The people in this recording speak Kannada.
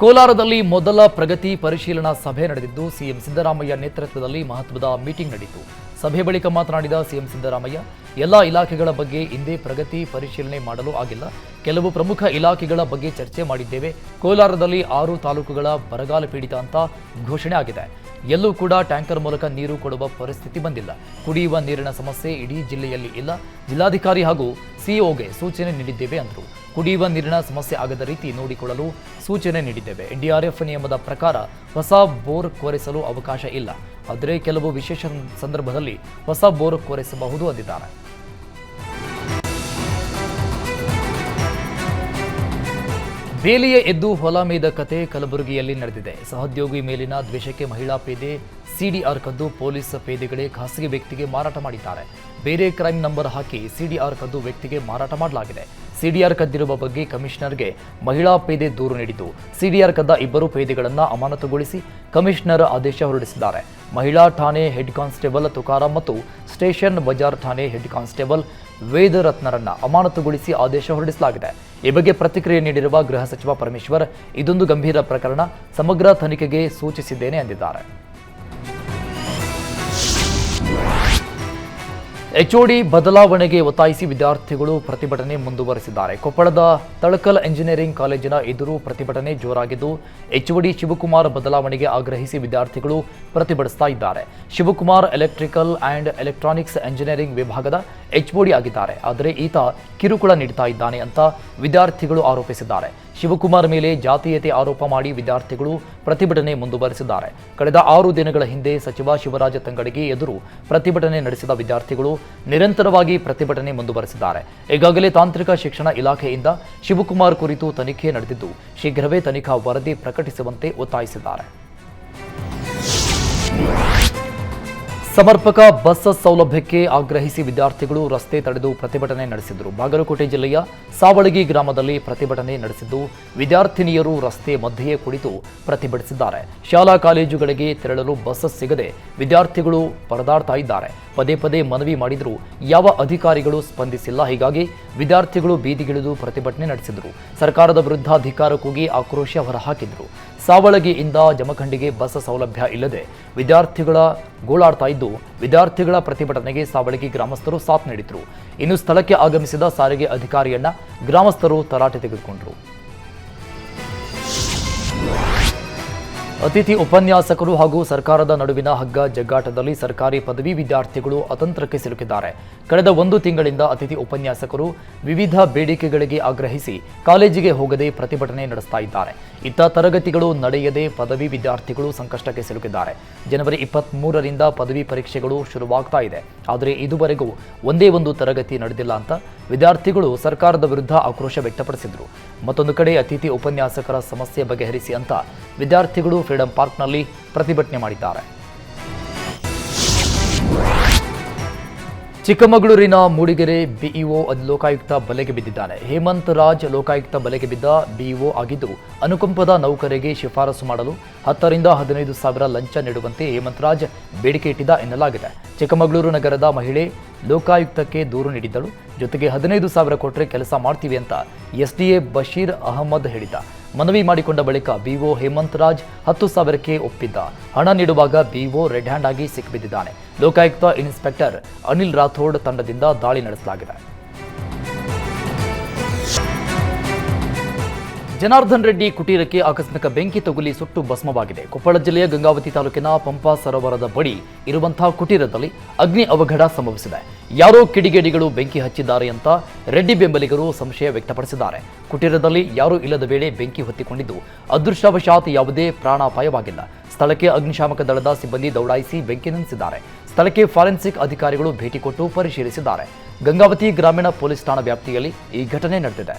ಕೋಲಾರದಲ್ಲಿ ಮೊದಲ ಪ್ರಗತಿ ಪರಿಶೀಲನಾ ಸಭೆ ನಡೆದಿದ್ದು, ಸಿಎಂ ಸಿದ್ದರಾಮಯ್ಯ ನೇತೃತ್ವದಲ್ಲಿ ಮಹತ್ವದ ಮೀಟಿಂಗ್ ನಡೆಯಿತು ಸಭೆ ಬಳಿಕ ಮಾತನಾಡಿದ ಸಿಎಂ ಸಿದ್ದರಾಮಯ್ಯ, ಎಲ್ಲ ಇಲಾಖೆಗಳ ಬಗ್ಗೆ ಹಿಂದೆ ಪ್ರಗತಿ ಪರಿಶೀಲನೆ ಮಾಡಲು ಆಗಿಲ್ಲ. ಕೆಲವು ಪ್ರಮುಖ ಇಲಾಖೆಗಳ ಬಗ್ಗೆ ಚರ್ಚೆ ಮಾಡಿದ್ದೇವೆ. ಕೋಲಾರದಲ್ಲಿ ಆರು ತಾಲೂಕುಗಳ ಬರಗಾಲ ಪೀಡಿತ ಅಂತ ಘೋಷಣೆ ಆಗಿದೆ. ಎಲ್ಲೂ ಕೂಡ ಟ್ಯಾಂಕರ್ ಮೂಲಕ ನೀರು ಕೊಡುವ ಪರಿಸ್ಥಿತಿ ಬಂದಿಲ್ಲ. ಕುಡಿಯುವ ನೀರಿನ ಸಮಸ್ಯೆ ಇಡೀ ಜಿಲ್ಲೆಯಲ್ಲಿ ಇಲ್ಲ. ಜಿಲ್ಲಾಧಿಕಾರಿ ಹಾಗೂ ಸಿಇಒಗೆ ಸೂಚನೆ ನೀಡಿದ್ದೇವೆ ಅಂದರು. ಕುಡಿಯುವ ನೀರಿನ ಸಮಸ್ಯೆ ಆಗದ ರೀತಿ ನೋಡಿಕೊಳ್ಳಲು ಸೂಚನೆ ನೀಡಿದ್ದೇವೆ. ಎನ್ಡಿಆರ್ಎಫ್ ನಿಯಮದ ಪ್ರಕಾರ ಹೊಸ ಬೋರ್ ಕೋರಿಸಲು ಅವಕಾಶ ಇಲ್ಲ. ಆದರೆ ಕೆಲವು ವಿಶೇಷ ಸಂದರ್ಭದಲ್ಲಿ ಹೊಸ ಬೋರ್ ಕೋರಿಸಬಹುದು ಅಂದಿದ್ದಾರೆ. ಬೇಲಿಯ ಎದ್ದು ಹೊಲ ಮೇಯ್ದ ಕತೆ ಕಲಬುರಗಿಯಲ್ಲಿ ನಡೆದಿದೆ. ಸಹೋದ್ಯೋಗಿ ಮೇಲಿನ ದ್ವೇಷಕ್ಕೆ ಮಹಿಳಾ ಪೇದೆ ಸಿಡಿಆರ್ ಕದ್ದು ಪೊಲೀಸ್ ಪೇದೆಗಳೇ ಖಾಸಗಿ ವ್ಯಕ್ತಿಗೆ ಮಾರಾಟ ಮಾಡಿದ್ದಾರೆ. ಬೇರೆ ಕ್ರೈಮ್ ನಂಬರ್ ಹಾಕಿ ಸಿಡಿಆರ್ ಕದ್ದು ವ್ಯಕ್ತಿಗೆ ಮಾರಾಟ ಮಾಡಲಾಗಿದೆ. ಸಿಡಿಆರ್ ಕದ್ದಿರುವ ಬಗ್ಗೆ ಕಮಿಷನರ್ಗೆ ಮಹಿಳಾ ಪೇದೆ ದೂರು ನೀಡಿತು ಸಿಡಿಆರ್ ಕದ್ದ ಇಬ್ಬರು ಪೇದೆಗಳನ್ನು ಅಮಾನತುಗೊಳಿಸಿ ಕಮಿಷನರ್ ಆದೇಶ ಹೊರಡಿಸಿದ್ದಾರೆ. ಮಹಿಳಾ ಠಾಣೆ ಹೆಡ್ ಕಾನ್ಸ್ಟೇಬಲ್ ತುಕಾರಾಂ ಮತ್ತು ಸ್ಟೇಷನ್ ಬಜಾರ್ ಠಾಣೆ ಹೆಡ್ ಕಾನ್ಸ್ಟೇಬಲ್ ವೇದರತ್ನರನ್ನ ಅಮಾನತುಗೊಳಿಸಿ ಆದೇಶ ಹೊರಡಿಸಲಾಗಿದೆ. ಈ ಬಗ್ಗೆ ಪ್ರತಿಕ್ರಿಯೆ ನೀಡಿರುವ ಗೃಹ ಸಚಿವ ಪರಮೇಶ್ವರ್, ಇದೊಂದು ಗಂಭೀರ ಪ್ರಕರಣ, ಸಮಗ್ರ ತನಿಖೆಗೆ ಸೂಚಿಸಿದ್ದೇನೆ ಎಂದಿದ್ದಾರೆ. ಎಚ್ಒಡಿ ಬದಲಾವಣೆಗೆ ಒತ್ತಾಯಿಸಿ ವಿದ್ಯಾರ್ಥಿಗಳು ಪ್ರತಿಭಟನೆ ಮುಂದುವರೆಸಿದ್ದಾರೆ. ಕೊಪ್ಪಳದ ತಳಕಲ್ ಎಂಜಿನಿಯರಿಂಗ್ ಕಾಲೇಜಿನ ಎದುರು ಪ್ರತಿಭಟನೆ ಜೋರಾಗಿದ್ದು, ಎಚ್ಒಡಿ ಶಿವಕುಮಾರ್ ಬದಲಾವಣೆಗೆ ಆಗ್ರಹಿಸಿ ವಿದ್ಯಾರ್ಥಿಗಳು ಪ್ರತಿಭಟಿಸ್ತಾ ಇದ್ದಾರೆ. Shivakumar electrical and electronics engineering ವಿಭಾಗದ ಎಚ್ಒಡಿ ಆಗಿದ್ದಾರೆ ಆದರೆ ಈತ ಕಿರುಕುಳ ನೀಡ್ತಾ ಇದ್ದಾನೆ ಅಂತ ವಿದ್ಯಾರ್ಥಿಗಳು ಆರೋಪಿಸಿದ್ದಾರೆ. ಶಿವಕುಮಾರ್ ಮೇಲೆ ಜಾತೀಯತೆ ಆರೋಪ ಮಾಡಿ ವಿದ್ಯಾರ್ಥಿಗಳು ಪ್ರತಿಭಟನೆ ಮುಂದುವರೆಸಿದ್ದಾರೆ. ಕಳೆದ ಆರು ದಿನಗಳ ಹಿಂದೆ ಸಚಿವ ಶಿವರಾಜ ತಂಗಡಿಗೆ ಎದುರು ಪ್ರತಿಭಟನೆ ನಡೆಸಿದ ವಿದ್ಯಾರ್ಥಿಗಳು ನಿರಂತರವಾಗಿ ಪ್ರತಿಭಟನೆ ಮುಂದುವರೆಸಿದ್ದಾರೆ. ಈಗಾಗಲೇ ತಾಂತ್ರಿಕ ಶಿಕ್ಷಣ ಇಲಾಖೆಯಿಂದ ಶಿವಕುಮಾರ್ ಕುರಿತು ತನಿಖೆ ನಡೆದಿದ್ದು, ಶೀಘ್ರವೇ ತನಿಖಾ ವರದಿ ಪ್ರಕಟಿಸುವಂತೆ ಒತ್ತಾಯಿಸಿದ್ದಾರೆ. ಸಮರ್ಪಕ ಬಸ್ ಸೌಲಭ್ಯಕ್ಕೆ ಆಗ್ರಹಿಸಿ ವಿದ್ಯಾರ್ಥಿಗಳು ರಸ್ತೆ ತಡೆದು ಪ್ರತಿಭಟನೆ ನಡೆಸಿದರು. ಬಾಗಲಕೋಟೆ ಜಿಲ್ಲೆಯ ಸಾವಳಗಿ ಗ್ರಾಮದಲ್ಲಿ ಪ್ರತಿಭಟನೆ ನಡೆಸಿದ್ದು, ವಿದ್ಯಾರ್ಥಿನಿಯರು ರಸ್ತೆ ಮಧ್ಯೆಯೇ ಕುಳಿತು ಪ್ರತಿಭಟಿಸಿದ್ದಾರೆ. ಶಾಲಾ ಕಾಲೇಜುಗಳಿಗೆ ತೆರಳಲು ಬಸ್ ಸಿಗದೆ ವಿದ್ಯಾರ್ಥಿಗಳು ಪರದಾಡ್ತಾ ಇದ್ದಾರೆ. ಪದೇ ಪದೇ ಮನವಿ ಮಾಡಿದರೂ. ಯಾವ ಅಧಿಕಾರಿಗಳು ಸ್ಪಂದಿಸಿಲ್ಲ. ಹೀಗಾಗಿ ವಿದ್ಯಾರ್ಥಿಗಳು ಬೀದಿಗಿಳಿದು ಪ್ರತಿಭಟನೆ ನಡೆಸಿದರು. ಸರ್ಕಾರದ ವಿರುದ್ಧ ಅಧಿಕಾರ ಕೂಗಿ ಆಕ್ರೋಶ ಹೊರಹಾಕಿದ್ರು. ಸಾವಳಗಿಯಿಂದ ಜಮಖಂಡಿಗೆ ಬಸ್ ಸೌಲಭ್ಯ ಇಲ್ಲದೆ ವಿದ್ಯಾರ್ಥಿಗಳ ಗೋಳಾಡ್ತಾ ಇದ್ದು, ವಿದ್ಯಾರ್ಥಿಗಳ ಪ್ರತಿಭಟನೆಗೆ ಸಾವಳಗಿ ಗ್ರಾಮಸ್ಥರು ಸಾಥ್ ನೀಡಿದ್ರು. ಇನ್ನು ಸ್ಥಳಕ್ಕೆ ಆಗಮಿಸಿದ ಸಾರಿಗೆ ಅಧಿಕಾರಿಯನ್ನ ಗ್ರಾಮಸ್ಥರು ತರಾಟೆ ತೆಗೆದುಕೊಂಡರು. ಅತಿಥಿ ಉಪನ್ಯಾಸಕರು ಹಾಗೂ ಸರ್ಕಾರದ ನಡುವಿನ ಹಗ್ಗ ಜಗ್ಗಾಟದಲ್ಲಿ ಸರ್ಕಾರಿ ಪದವಿ ವಿದ್ಯಾರ್ಥಿಗಳು ಅತಂತ್ರಕ್ಕೆ ಸಿಲುಕಿದ್ದಾರೆ. ಕಳೆದ ಒಂದು ತಿಂಗಳಿಂದ ಅತಿಥಿ ಉಪನ್ಯಾಸಕರು ವಿವಿಧ ಬೇಡಿಕೆಗಳಿಗೆ ಆಗ್ರಹಿಸಿ ಕಾಲೇಜಿಗೆ ಹೋಗದೆ ಪ್ರತಿಭಟನೆ ನಡೆಸ್ತಾ ಇದ್ದಾರೆ. ಇತ್ತ ತರಗತಿಗಳು ನಡೆಯದೆ ಪದವಿ ವಿದ್ಯಾರ್ಥಿಗಳು ಸಂಕಷ್ಟಕ್ಕೆ ಸಿಲುಕಿದ್ದಾರೆ. ಜನವರಿ ಇಪ್ಪತ್ತ್ ಮೂರರಿಂದ ಪದವಿ ಪರೀಕ್ಷೆಗಳು ಶುರುವಾಗ್ತಾ ಇದೆ. ಆದರೆ ಇದುವರೆಗೂ ಒಂದೇ ಒಂದು ತರಗತಿ ನಡೆದಿಲ್ಲ ಅಂತ ವಿದ್ಯಾರ್ಥಿಗಳು ಸರ್ಕಾರದ ವಿರುದ್ಧ ಆಕ್ರೋಶ ವ್ಯಕ್ತಪಡಿಸಿದರು. ಮತ್ತೊಂದು ಕಡೆ ಅತಿಥಿ ಉಪನ್ಯಾಸಕರ ಸಮಸ್ಯೆ ಬಗೆಹರಿಸಿ ಅಂತ ವಿದ್ಯಾರ್ಥಿಗಳು ಫ್ರೀಡಂ ಪಾರ್ಕ್ನಲ್ಲಿ ಪ್ರತಿಭಟನೆ ಮಾಡಿದ್ದಾರೆ. ಚಿಕ್ಕಮಗಳೂರಿನ ಮೂಡಿಗೆರೆ ಬಿಇಒ ಲೋಕಾಯುಕ್ತ ಬಲೆಗೆ ಬಿದ್ದಿದ್ದಾನೆ. ಹೇಮಂತ್ ರಾಜ್ ಲೋಕಾಯುಕ್ತ ಬಲೆಗೆ ಬಿದ್ದ ಬಿಇಒ ಆಗಿದ್ದು, ಅನುಕಂಪದ ನೌಕರಿಗೆ ಶಿಫಾರಸು ಮಾಡಲು ಹತ್ತರಿಂದ ಹದಿನೈದು ಸಾವಿರ ಲಂಚ ನೀಡುವಂತೆ ಹೇಮಂತ್ ರಾಜ್ ಬೇಡಿಕೆ ಇಟ್ಟಿದ್ದ ಎನ್ನಲಾಗಿದೆ. ಚಿಕ್ಕಮಗಳೂರು ನಗರದ ಮಹಿಳೆ ಲೋಕಾಯುಕ್ತಕ್ಕೆ ದೂರು ನೀಡಿದ್ದಳು. ಜೊತೆಗೆ ಹದಿನೈದು ಸಾವಿರ ಕೊಟ್ಟರೆ ಕೆಲಸ ಮಾಡ್ತೀವಿ ಅಂತ ಎಸ್ಡಿಎ ಬಶೀರ್ ಅಹಮದ್ ಹೇಳಿದ್ದ. ಮನವಿ ಮಾಡಿಕೊಂಡ ಬಳಿಕ ಬಿಒ ಹೇಮಂತ್ ರಾಜ್ ಹತ್ತು ಸಾವಿರಕ್ಕೆ ಒಪ್ಪಿದ್ದ. ಹಣ ನೀಡುವಾಗ ಬಿಒ ರೆಡ್ ಹ್ಯಾಂಡ್ ಆಗಿ ಸಿಕ್ಕಿಬಿದ್ದಿದ್ದಾನೆ ಲೋಕಾಯುಕ್ತ ಇನ್ಸ್ಪೆಕ್ಟರ್ ಅನಿಲ್ ರಾಥೋಡ್ ತಂಡದಿಂದ ದಾಳಿ ನಡೆಸಲಾಗಿದೆ. ಜನಾರ್ದನ್ ರೆಡ್ಡಿ ಕುಟೀರಕ್ಕೆ ಆಕಸ್ಮಿಕ ಬೆಂಕಿ ತಗುಲಿ ಸುಟ್ಟು ಭಸ್ಮವಾಗಿದೆ. ಕೊಪ್ಪಳ ಜಿಲ್ಲೆಯ ಗಂಗಾವತಿ ತಾಲೂಕಿನ ಪಂಪಾ ಸರೋವರದ ಬಳಿ ಇರುವಂತಹ ಕುಟೀರದಲ್ಲಿ ಅಗ್ನಿ ಅವಘಡ ಸಂಭವಿಸಿದೆ. ಯಾರೋ ಕಿಡಿಗೇಡಿಗಳು ಬೆಂಕಿ ಹಚ್ಚಿದ್ದಾರೆ ಅಂತ ರೆಡ್ಡಿ ಬೆಂಬಲಿಗರು ಸಂಶಯ ವ್ಯಕ್ತಪಡಿಸಿದ್ದಾರೆ. ಕುಟೀರದಲ್ಲಿ ಯಾರೂ ಇಲ್ಲದ ವೇಳೆ ಬೆಂಕಿ ಹೊತ್ತಿಕೊಂಡಿದ್ದು ಅದೃಷ್ಟವಶಾತ್ ಯಾವುದೇ ಪ್ರಾಣಾಪಾಯವಾಗಿಲ್ಲ. ಸ್ಥಳಕ್ಕೆ ಅಗ್ನಿಶಾಮಕ ದಳದ ಸಿಬ್ಬಂದಿ ದೌಡಾಯಿಸಿ ಬೆಂಕಿ ನಂದಿಸಿದ್ದಾರೆ. ಸ್ಥಳಕ್ಕೆ ಫಾರೆನ್ಸಿಕ್ ಅಧಿಕಾರಿಗಳು ಭೇಟಿ ಕೊಟ್ಟು ಪರಿಶೀಲಿಸಿದ್ದಾರೆ. ಗಂಗಾವತಿ ಗ್ರಾಮೀಣ ಪೊಲೀಸ್ ಠಾಣಾ ವ್ಯಾಪ್ತಿಯಲ್ಲಿ ಈ ಘಟನೆ ನಡೆದಿದೆ.